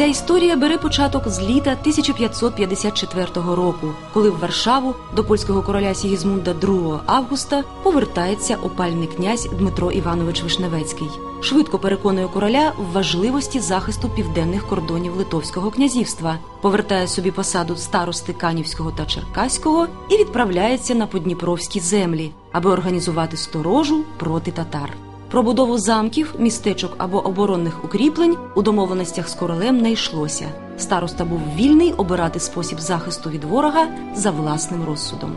Ця історія бере початок з літа 1554 року, коли в Варшаву до польського короля Сігізмунда II Августа повертається опальний князь Дмитро Іванович Вишневецький. Швидко переконує короля в важливості захисту південних кордонів Литовського князівства, повертає собі посаду старости Канівського та Черкаського і відправляється на Подніпровські землі, аби організувати сторожу проти татар. Про будову замків, містечок або оборонних укріплень у домовленостях з королем не йшлося. Староста був вільний обирати спосіб захисту від ворога за власним розсудом.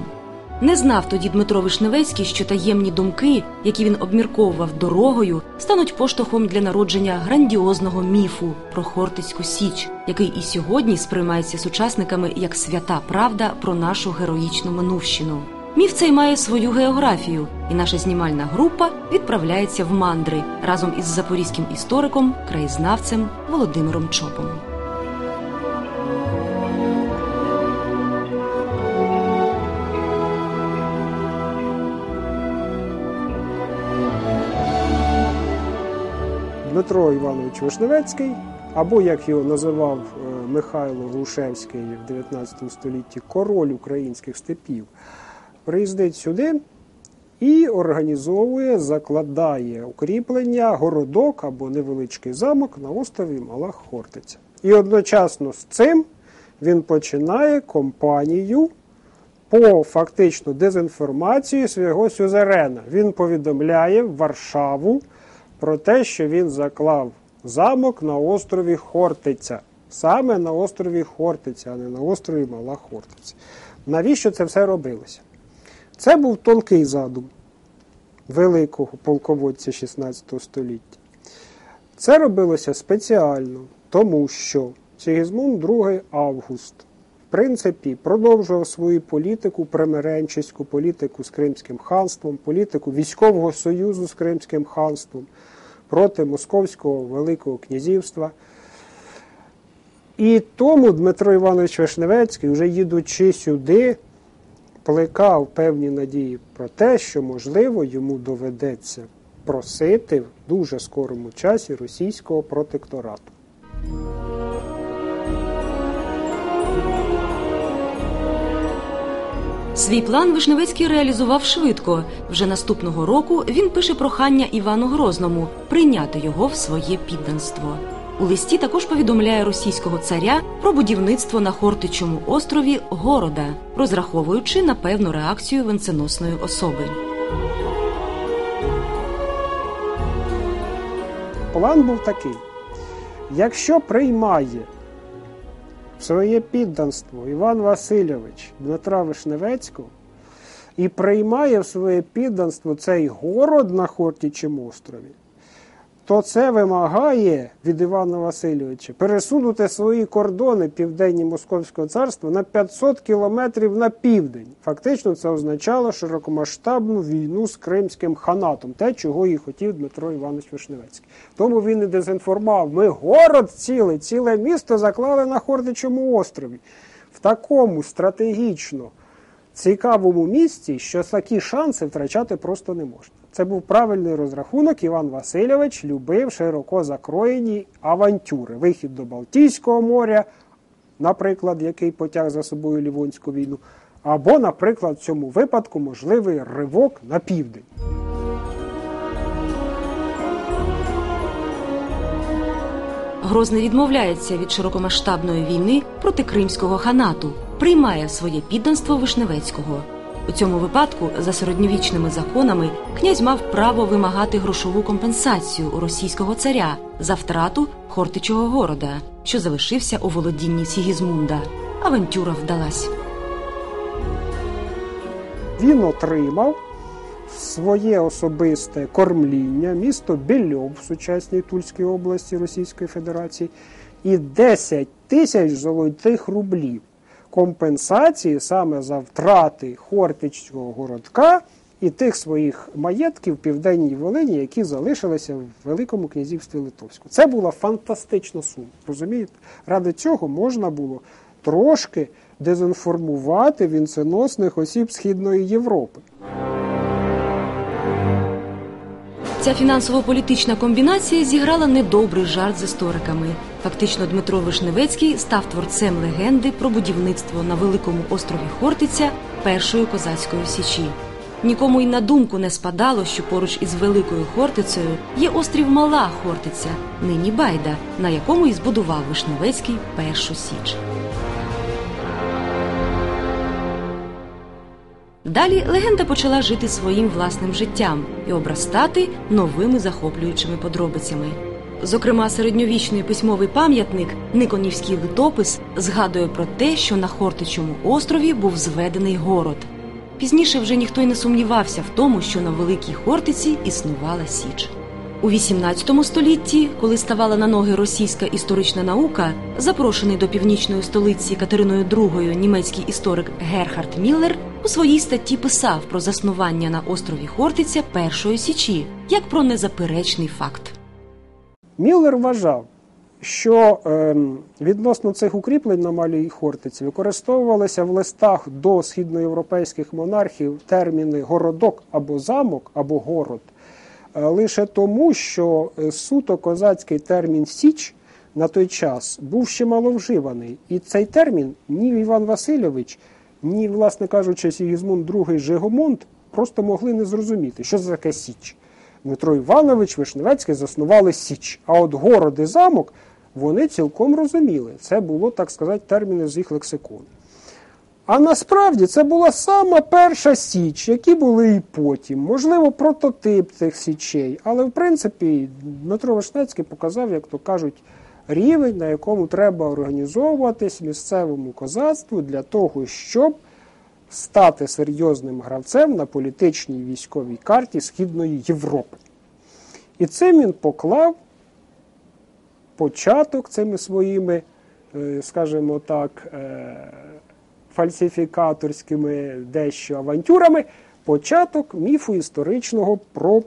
Не знав тоді Дмитро Вишневецький, що таємні думки, які він обмірковував дорогою, стануть поштовхом для народження грандіозного міфу про Хортицьку Січ, який і сьогодні сприймається сучасниками як свята правда про нашу героїчну минувщину. Міф цей має свою географію, і наша знімальна група відправляється в мандри разом із запорізьким істориком, краєзнавцем Володимиром Чопом. Дмитро Іванович Вишневецький, або як його називав е, Михайло Глушевський в 19 столітті король українських степів, приїздить сюди і організовує, закладає укріплення, городок або невеличкий замок на острові Мала Хортиця. І одночасно з цим він починає кампанію по фактично дезінформації свого сюзерена. Він повідомляє Варшаву про те, що він заклав замок на острові Хортиця. Саме на острові Хортиця, а не на острові Мала Хортиця. Навіщо це все робилося? Це був тонкий задум великого полководця 16 століття. Це робилося спеціально, тому що Сігізмунд II Август, в принципі, продовжував свою політику, примиренчеську політику з Кримським ханством, політику військового союзу з Кримським ханством проти Московського Великого князівства. І тому Дмитро Іванович Вишневецький, вже їдучи сюди, плекав певні надії про те, що, можливо, йому доведеться просити в дуже скорому часі російського протекторату. Свій план Вишневецький реалізував швидко. Вже наступного року він пише прохання Івану Грозному прийняти його в своє підданство. У листі також повідомляє російського царя про будівництво на Хортичому острові города, розраховуючи на певну реакцію венценосної особи. План був такий: якщо приймає своє підданство Іван Васильович Дмитра Вишневецького і приймає в своє підданство цей город на Хортічому острові, то це вимагає від Івана Васильовича пересунути свої кордони південні Московського царства на 500 кілометрів на південь. Фактично, це означало широкомасштабну війну з Кримським ханатом, те, чого і хотів Дмитро Іванович Вишневецький. Тому він і дезінформував. Ми город цілий, ціле місто заклали на Хордичому острові. В такому стратегічно цікавому місці, що такі шанси втрачати просто не можна. Це був правильний розрахунок. Іван Васильович любив широко закроєні авантюри. Вихід до Балтійського моря, наприклад, який потяг за собою Лівонську війну, або, наприклад, в цьому випадку можливий ривок на південь. Грозний відмовляється від широкомасштабної війни проти Кримського ханату, приймає своє підданство Вишневецького. У цьому випадку, за середньовічними законами, князь мав право вимагати грошову компенсацію у російського царя за втрату Хортичого города, що залишився у володінні Сігізмунда. Авантюра вдалась. Він отримав своє особисте кормління, місто Бельов в сучасній Тульській області Російської Федерації, і 10 тисяч золотих рублів компенсації саме за втрати Хортичського городка і тих своїх маєтків Південній Волині, які залишилися в Великому князівстві Литовську. Це була фантастична сума. Розумієте? Ради цього можна було трошки дезінформувати вінценосних осіб Східної Європи. Ця фінансово-політична комбінація зіграла недобрий жарт з істориками. Фактично, Дмитро Вишневецький став творцем легенди про будівництво на великому острові Хортиця першої козацької січі. Нікому й на думку не спадало, що поруч із Великою Хортицею є острів Мала Хортиця, нині Байда, на якому і збудував Вишневецький першу січ. Далі легенда почала жити своїм власним життям і обрастати новими захоплюючими подробицями. Зокрема, середньовічний письмовий пам'ятник Никонівський литопис згадує про те, що на Хортичому острові був зведений город. Пізніше вже ніхто й не сумнівався в тому, що на Великій Хортиці існувала Січ. У XVIII столітті, коли ставала на ноги російська історична наука, запрошений до північної столиці Катериною II німецький історик Герхард Міллер у своїй статті писав про заснування на острові Хортиця першої січі як про незаперечний факт. Міллер вважав, що ем, відносно цих укріплень на Малій Хортиці використовувалися в листах до східноєвропейських монархів терміни городок або замок, або город, е, лише тому, що е, суто козацький термін Січ на той час був ще маловживаний. І цей термін ні Іван Васильович, ні, власне кажучи, Сігізмунд II Жигомонт просто могли не зрозуміти, що це таке Січ. Дмитро Іванович Вишневецький заснували Січ. А от город і замок вони цілком розуміли. Це було, так сказати, терміни з їх лексикону. А насправді це була сама перша Січ, які були і потім. Можливо, прототип цих січей. Але в принципі Дмитро Вишневецький показав, як то кажуть, рівень, на якому треба організовуватись місцевому козацтву для того, щоб стати серйозним гравцем на політичній військовій карті Східної Європи. І цим він поклав початок цими своїми, е, скажімо так, е, фальсифікаторськими дещо авантюрами, початок міфу історичного про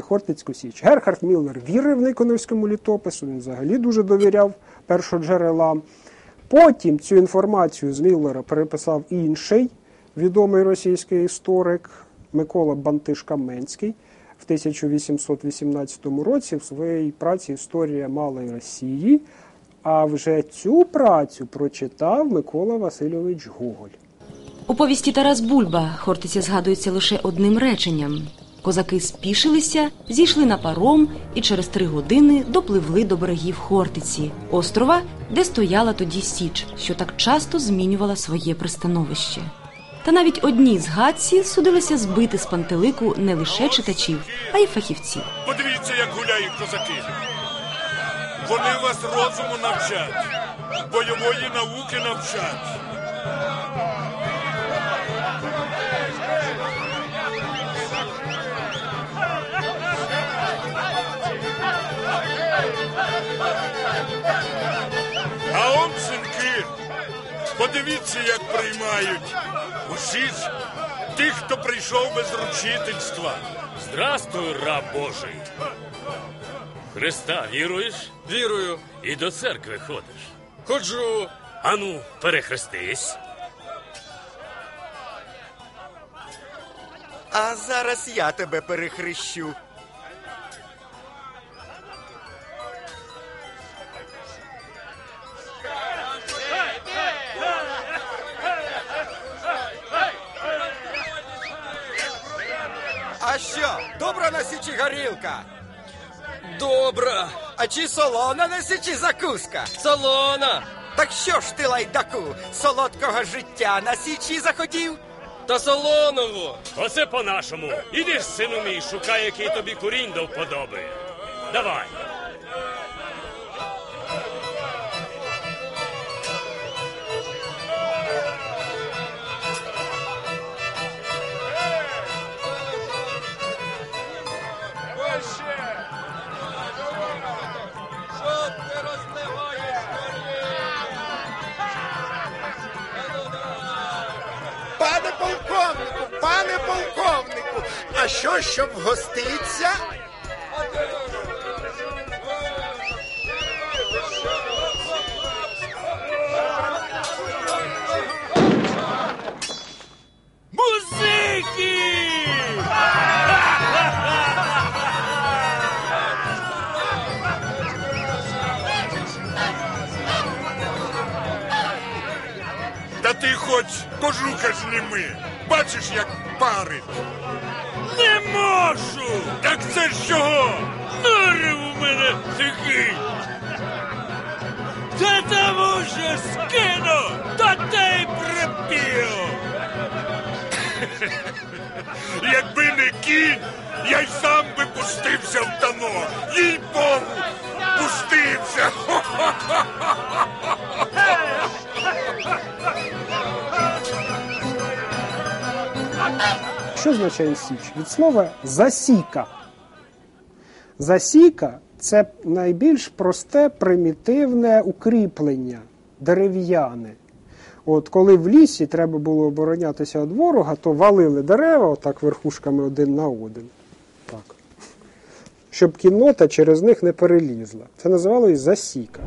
Хортицьку Січ. Герхард Міллер вірив Никоновському літопису, він взагалі дуже довіряв першоджерелам. Потім цю інформацію з Міллера переписав інший відомий російський історик Микола Бантиш-Каменський в 1818 році в своїй праці Історія Малої Росії. А вже цю працю прочитав Микола Васильович Гоголь. У повісті Тарас Бульба Хортиця згадується лише одним реченням. Козаки спішилися, зійшли на паром і через три години допливли до берегів Хортиці, острова, де стояла тоді Січ, що так часто змінювала своє пристановище. Та навіть одні згадці судилися збити з пантелику не лише читачів, а й фахівців. Подивіться, як гуляють козаки. Вони вас розуму навчать, бойової науки навчать. Подивіться, як приймають усі ж тих, хто прийшов без ручительства. Здрастуй, раб Божий. Христа віруєш Вірую. і до церкви ходиш. Ходжу. Ану, перехрестись. А зараз я тебе перехрещу. А що, добра на січі горілка? Добра. А чи солона на січі закуска? Солона. Так що ж ти, лайдаку, солодкого життя на січі захотів? Та солоного. Оце по-нашому. Іди ж, сину мій, шукай, який тобі курінь до вподоби. Давай. Що, щоб вгоститься? Музики! Та ти хоч кожуха зніми. Бачиш, як парить. Можу! Так це ж чого? Норив у мене такий! Та там уже скину, та те й припів! Якби не кінь, я й сам би пустився в танок. Що означає січ? Від слова засіка. Засіка це найбільш просте примітивне укріплення дерев'яне. От коли в лісі треба було оборонятися від ворога, то валили дерева отак верхушками один на один. Так. Щоб кіннота через них не перелізла. Це називалось засіка.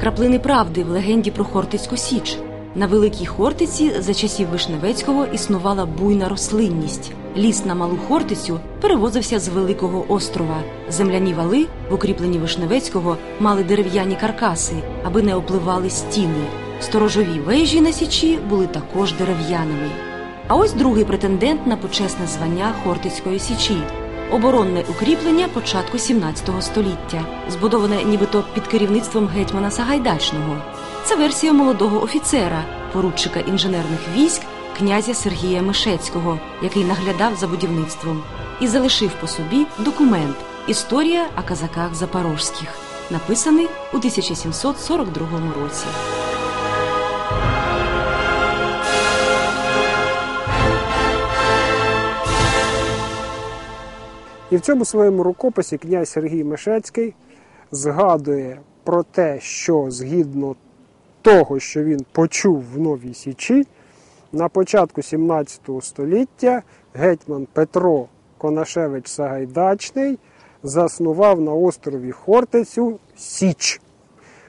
Краплини правди в легенді про Хортицьку Січ. На Великій Хортиці за часів Вишневецького існувала буйна рослинність. Ліс на Малу Хортицю перевозився з Великого острова. Земляні вали в укріпленні Вишневецького мали дерев'яні каркаси, аби не опливали стіни. Сторожові вежі на Січі були також дерев'яними. А ось другий претендент на почесне звання Хортицької Січі оборонне укріплення початку 17 століття, збудоване нібито під керівництвом гетьмана Сагайдачного. Це версія молодого офіцера, поручика інженерних військ князя Сергія Мишецького, який наглядав за будівництвом, і залишив по собі документ Історія о казаках запорожських, написаний у 1742 році. І в цьому своєму рукописі князь Сергій Мишецький згадує про те, що згідно того, що він почув в Новій Січі, на початку 17 століття гетьман Петро Конашевич Сагайдачний заснував на острові Хортицю Січ.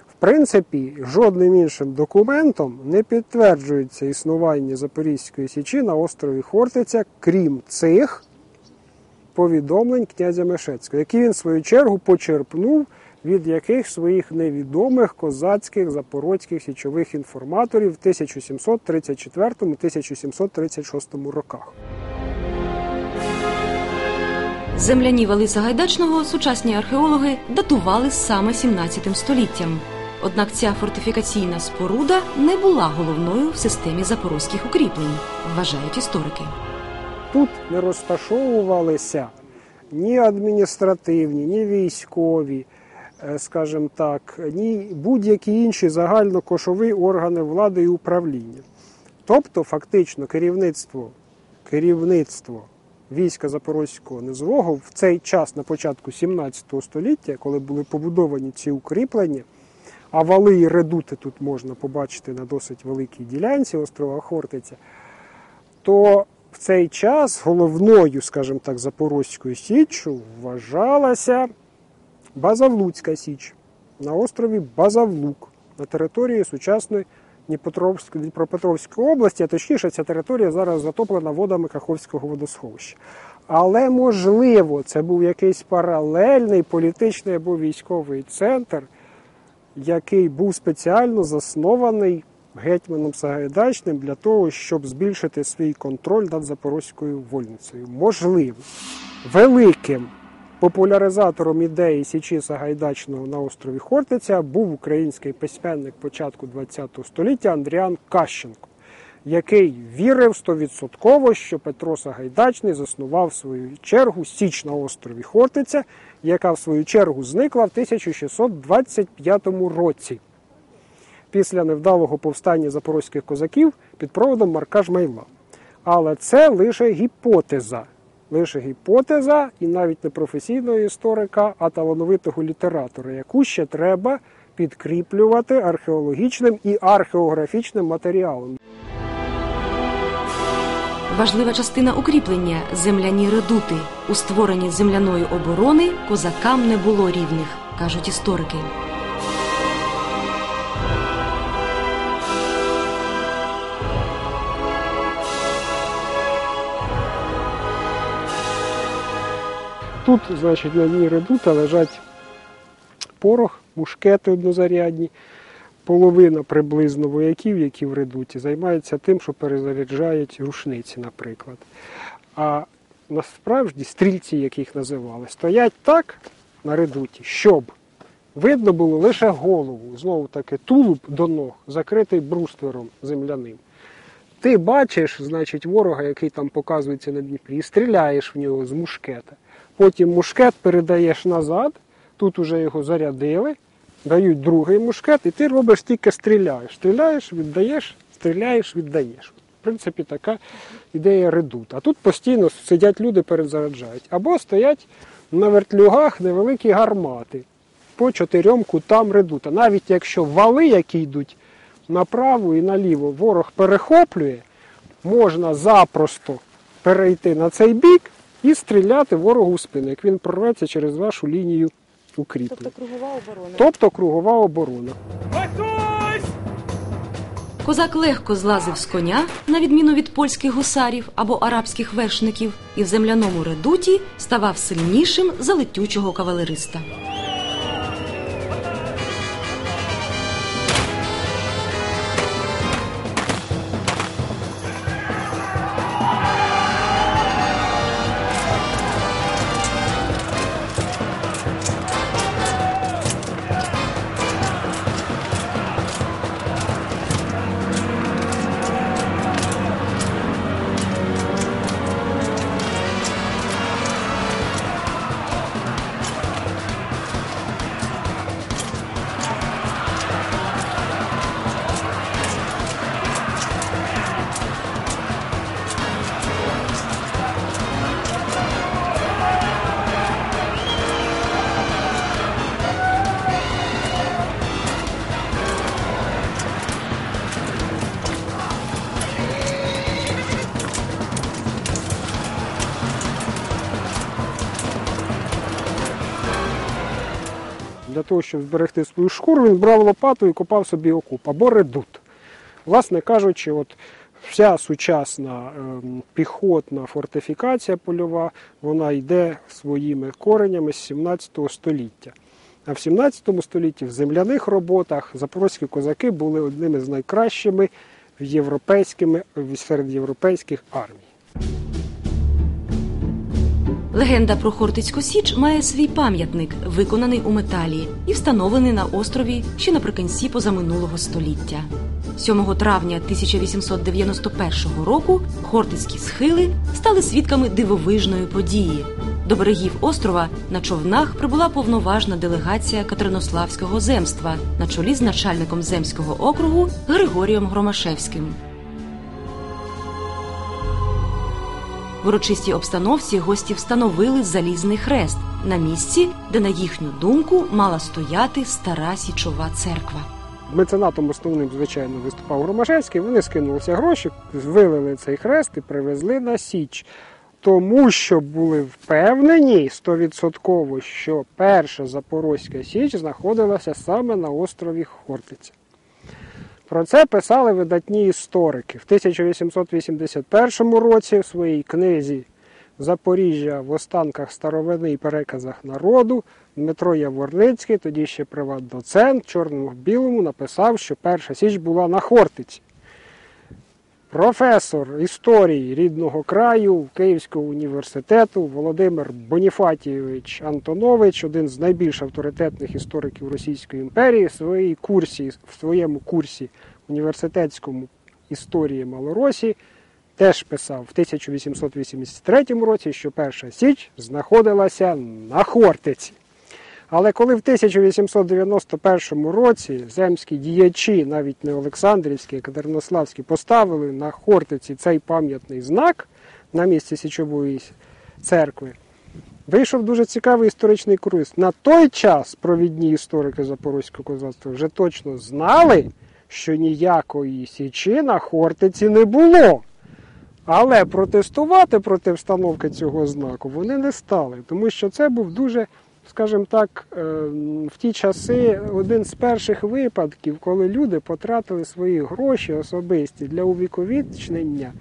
В принципі, жодним іншим документом не підтверджується існування Запорізької Січі на острові Хортиця, крім цих повідомлень князя Мешецького, які він в свою чергу почерпнув від яких своїх невідомих козацьких запорозьких січових інформаторів в 1734-1736 роках. Земляні вали Сагайдачного сучасні археологи датували саме 17 століттям. Однак ця фортифікаційна споруда не була головною в системі запорозьких укріплень, вважають історики. Тут не розташовувалися ні адміністративні, ні військові, скажімо так, ні будь-які інші загальнокошові органи влади і управління. Тобто, фактично, керівництво, керівництво війська Запорозького низового в цей час, на початку 17 століття, коли були побудовані ці укріплення, а вали і редути тут можна побачити на досить великій ділянці острова Хортиця, то в цей час головною, скажімо так, Запорозькою Січчю вважалася Базавлуцька Січ на острові Базавлук на території сучасної Дніпропетровськ- Дніпропетровської області, а точніше, ця територія зараз затоплена водами Каховського водосховища. Але, можливо, це був якийсь паралельний політичний або військовий центр, який був спеціально заснований гетьманом Сагайдачним для того, щоб збільшити свій контроль над Запорозькою вольницею. Можливо, великим популяризатором ідеї Січі Сагайдачного на острові Хортиця був український письменник початку ХХ століття Андріан Кащенко, який вірив стовідсотково, що Петро Сагайдачний заснував в свою чергу Січ на острові Хортиця, яка в свою чергу зникла в 1625 році після невдалого повстання запорозьких козаків під проводом Марка Жмайла. Але це лише гіпотеза. Лише гіпотеза і навіть не професійного історика, а талановитого літератора, яку ще треба підкріплювати археологічним і археографічним матеріалом. Важлива частина укріплення земляні редути. У створенні земляної оборони козакам не було рівних, кажуть історики. Тут, значить, на дні редута лежать порох, мушкети однозарядні. Половина приблизно вояків, які в редуті, займаються тим, що перезаряджають рушниці, наприклад. А насправді стрільці, яких називали, стоять так на редуті, щоб видно було лише голову, знову таки тулуб до ног, закритий бруствером земляним. Ти бачиш, значить, ворога, який там показується на Дніпрі, і стріляєш в нього з мушкета. Потім мушкет передаєш назад, тут уже його зарядили, дають другий мушкет, і ти робиш тільки стріляєш. Стріляєш, віддаєш, стріляєш, віддаєш. В принципі, така ідея редут. А тут постійно сидять люди, перезаряджають. Або стоять на вертлюгах невеликі гармати по чотирьом кутам редута. Навіть якщо вали, які йдуть направо і наліво, ворог перехоплює, можна запросто перейти на цей бік і стріляти ворогу в спину, як він прорветься через вашу лінію укріплення. Тобто кругова оборона. Тобто кругова оборона. Козак легко злазив з коня, на відміну від польських гусарів або арабських вершників, і в земляному редуті ставав сильнішим за летючого кавалериста. Того, щоб зберегти свою шкуру, він брав лопату і копав собі окуп або редут. Власне кажучи, от вся сучасна ем, піхотна фортифікація польова, вона йде своїми коренями з 17 століття. А в 17 столітті в земляних роботах запорозькі козаки були одними з найкращими європейськими серед європейських армій. Легенда про Хортицьку Січ має свій пам'ятник, виконаний у металі і встановлений на острові ще наприкінці позаминулого століття. 7 травня 1891 року Хортицькі схили стали свідками дивовижної події. До берегів острова на човнах прибула повноважна делегація Катеринославського земства на чолі з начальником земського округу Григорієм Громашевським. В урочистій обстановці гості встановили залізний хрест на місці, де, на їхню думку, мала стояти стара січова церква. Меценатом основним, звичайно, виступав Ромашевський. Вони скинулися гроші, вилили цей хрест і привезли на Січ. Тому що були впевнені стовідсотково, що перша Запорозька Січ знаходилася саме на острові Хортиця. Про це писали видатні історики. В 1881 році в своїй книзі Запоріжжя в останках старовини і переказах народу Дмитро Яворницький, тоді ще приват-доцент, чорному білому, написав, що перша січ була на Хортиці. Професор історії рідного краю Київського університету Володимир Боніфатійович Антонович, один з найбільш авторитетних істориків Російської імперії, в своїй курсі, в своєму курсі університетському історії Малоросі теж писав в 1883 році, що Перша Січ знаходилася на Хортиці. Але коли в 1891 році земські діячі, навіть не Олександрівські, а Катеринославські, поставили на Хортиці цей пам'ятний знак на місці Січової церкви, вийшов дуже цікавий історичний круїз. На той час провідні історики Запорозького козацтва вже точно знали, що ніякої січі на Хортиці не було. Але протестувати проти встановки цього знаку вони не стали, тому що це був дуже, скажімо так, е, в ті часи один з перших випадків, коли люди потратили свої гроші особисті для увіковічнення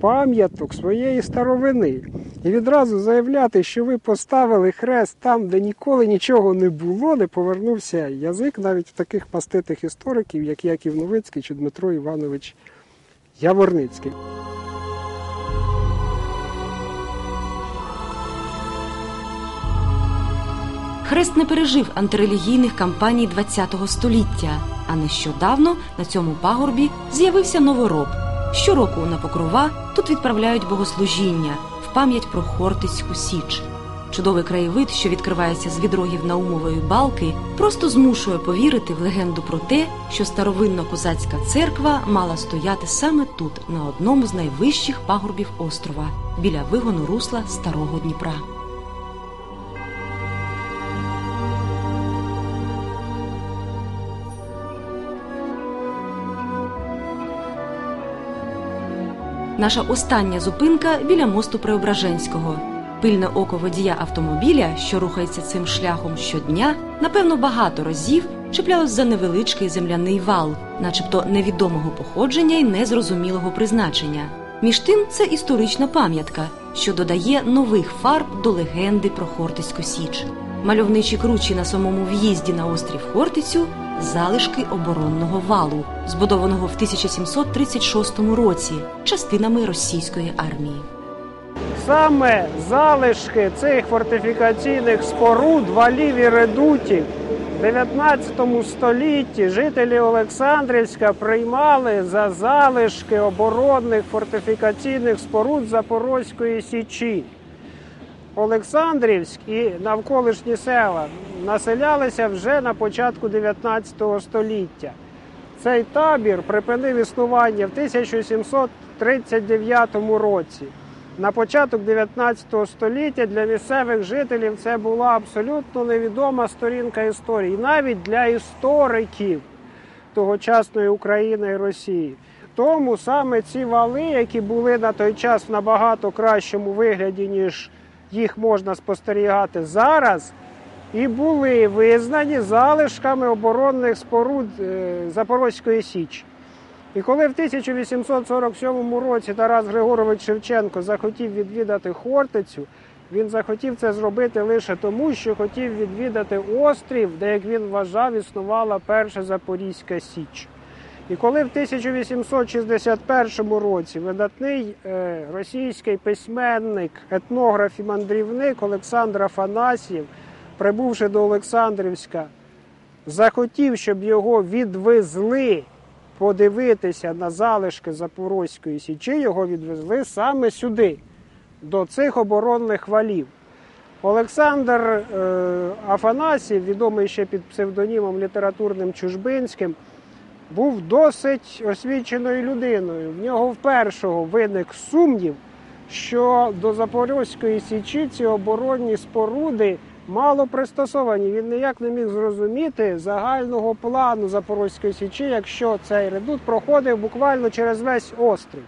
пам'яток своєї старовини. І відразу заявляти, що ви поставили хрест там, де ніколи нічого не було, не повернувся язик навіть в таких маститих істориків, як Яків Новицький чи Дмитро Іванович Яворницький. Хрест не пережив антирелігійних кампаній ХХ століття, а нещодавно на цьому пагорбі з'явився новороб. Щороку на покрова тут відправляють богослужіння в пам'ять про Хортицьку Січ. Чудовий краєвид, що відкривається з відрогів Наумової балки, просто змушує повірити в легенду про те, що старовинна козацька церква мала стояти саме тут, на одному з найвищих пагорбів острова, біля вигону русла Старого Дніпра. Наша остання зупинка біля мосту Преображенського. Пильне око водія автомобіля, що рухається цим шляхом щодня, напевно, багато разів чіплялось за невеличкий земляний вал, начебто невідомого походження і незрозумілого призначення. Між тим, це історична пам'ятка, що додає нових фарб до легенди про Хортицьку Січ. Мальовничі кручі на самому в'їзді на острів Хортицю залишки оборонного валу, збудованого в 1736 році частинами російської армії. Саме залишки цих фортифікаційних споруд, валів і редутів в 19 столітті жителі Олександрівська приймали за залишки оборонних фортифікаційних споруд Запорозької Січі. Олександрівськ і навколишні села населялися вже на початку 19 століття. Цей табір припинив існування в 1739 році. На початок 19 століття для місцевих жителів це була абсолютно невідома сторінка історії, навіть для істориків тогочасної України і Росії. Тому саме ці вали, які були на той час в набагато кращому вигляді, ніж їх можна спостерігати зараз, і були визнані залишками оборонних споруд е, Запорозької Січі. І коли в 1847 році Тарас Григорович Шевченко захотів відвідати Хортицю, він захотів це зробити лише тому, що хотів відвідати острів, де, як він вважав, існувала перша Запорізька Січ. І коли в 1861 році видатний е, російський письменник, етнограф і мандрівник Олександр Афанасьєв, прибувши до Олександрівська, захотів, щоб його відвезли подивитися на залишки Запорозької Січі, його відвезли саме сюди, до цих оборонних валів. Олександр е, Афанасів, відомий ще під псевдонімом літературним Чужбинським, був досить освіченою людиною. В нього впершого виник сумнів, що до Запорозької Січі ці оборонні споруди мало пристосовані. Він ніяк не міг зрозуміти загального плану Запорозької Січі, якщо цей редут проходив буквально через весь острів.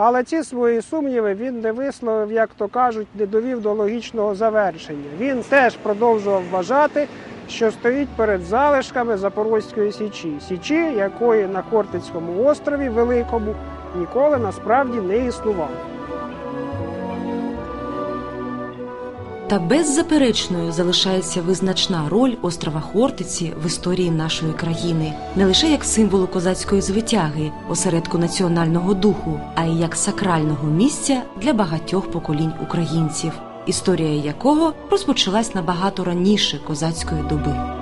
Але ці свої сумніви він не висловив, як то кажуть, не довів до логічного завершення. Він теж продовжував вважати, що стоїть перед залишками Запорозької Січі, Січі, якої на Хортицькому острові Великому ніколи насправді не існувало. Та беззаперечною залишається визначна роль острова Хортиці в історії нашої країни. Не лише як символу козацької звитяги, осередку національного духу, а й як сакрального місця для багатьох поколінь українців, історія якого розпочалась набагато раніше козацької доби.